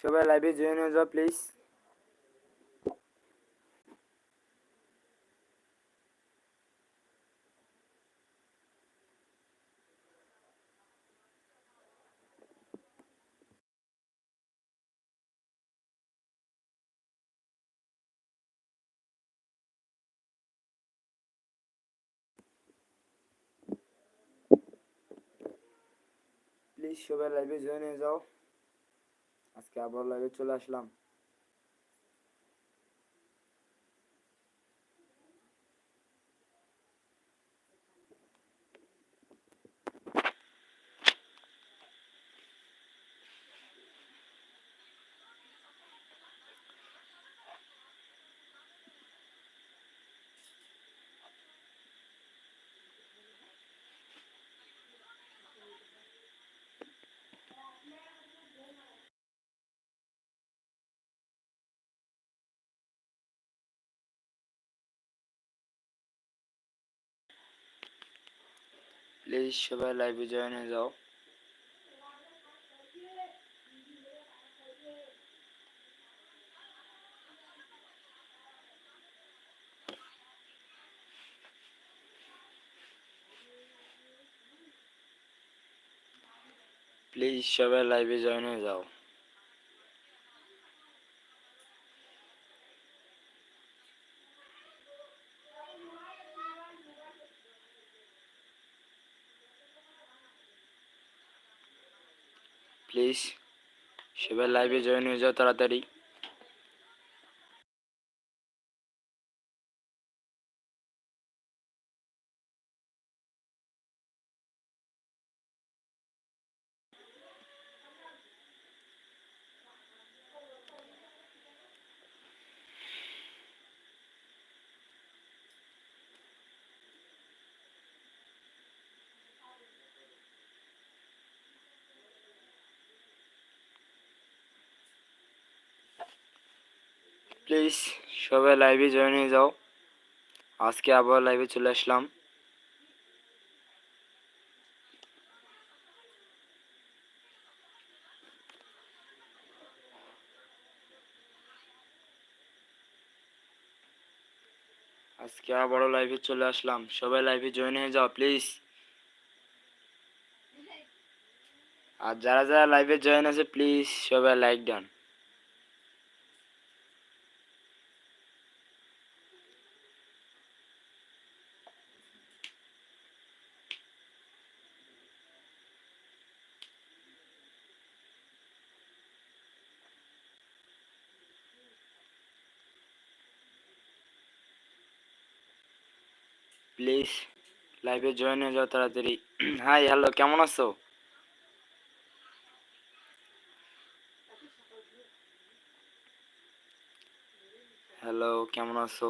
সবাই লাইভে জয়েন হয়ে যাও প্লিজ প্লিজ সবাই লাইভে জয়েন হয়ে যাও। আজকে আবার লাইভে চলে আসলাম। প্লিজ সবাই লাইভে জয়েন হয়ে যাও প্লিজ সবাই লাইভে জয়েন হয়ে যাও প্লিজ সবাই লাইভে জয়েন হয়ে যাও তাড়াতাড়ি। প্লিজ সবাই লাইভে জয়েন হয়ে যাও। আজকে আবার লাইভে চলে আসলাম। আজকে আবারও লাইভে চলে আসলাম। সবাই লাইভে জয়েন হয়ে যাও প্লিজ আর যারা যারা লাইভে জয়েন আছে প্লিজ সবাই লাইক ডান প্লিজ লাইভে জয়েন হয়ে যাও তাড়াতাড়ি। হাই হ্যালো কেমন আছো? হ্যালো কেমন আছো?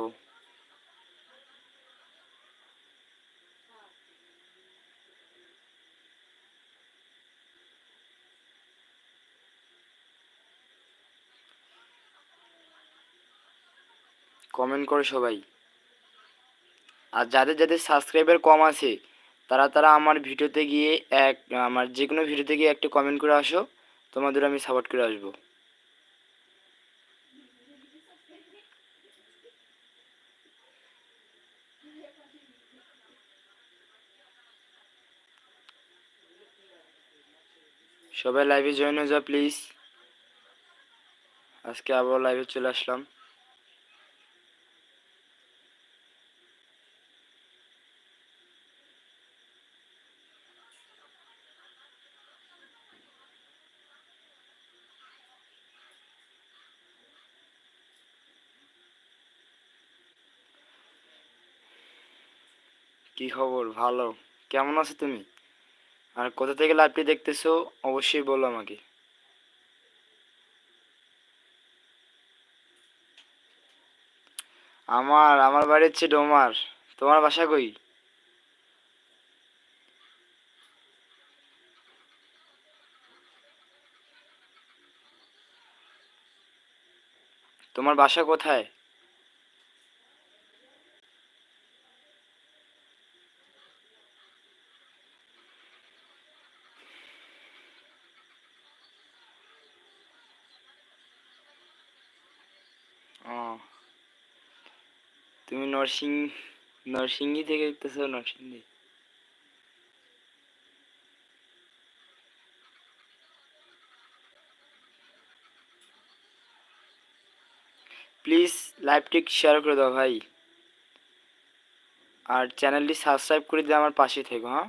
কমেন্ট করো সবাই। আর যাদের যাদের সাবস্ক্রাইবার কম আছে, তারা তারা আমার ভিডিওতে গিয়ে এক, আমার যে কোনো ভিডিওতে গিয়ে একটা কমেন্ট করে আসো, তোমাদের আমি সাপোর্ট করে আসব। সবাই লাইভে জয়েন হয়ে যাও প্লিজ আজকে আবার লাইভে চলে আসলাম। কি খবর? ভালো। কেমন আছো তুমি? আর কোথা থেকে লাইভটি দেখতেছো, অবশ্যই বলো আমাকে। আমার আমার বাড়ি হচ্ছে ডোমার। তোমার বাসা কই? তোমার বাসা কোথায়? ও তুমি নরসিং, নরসিংহী থেকে দেখতেছো নরসিংদী প্লিজ লাইভটি শেয়ার করে দাও ভাই। আর চ্যানেলটি সাবস্ক্রাইব করে দিয়ে আমার পাশে থেকো হ্যাঁ?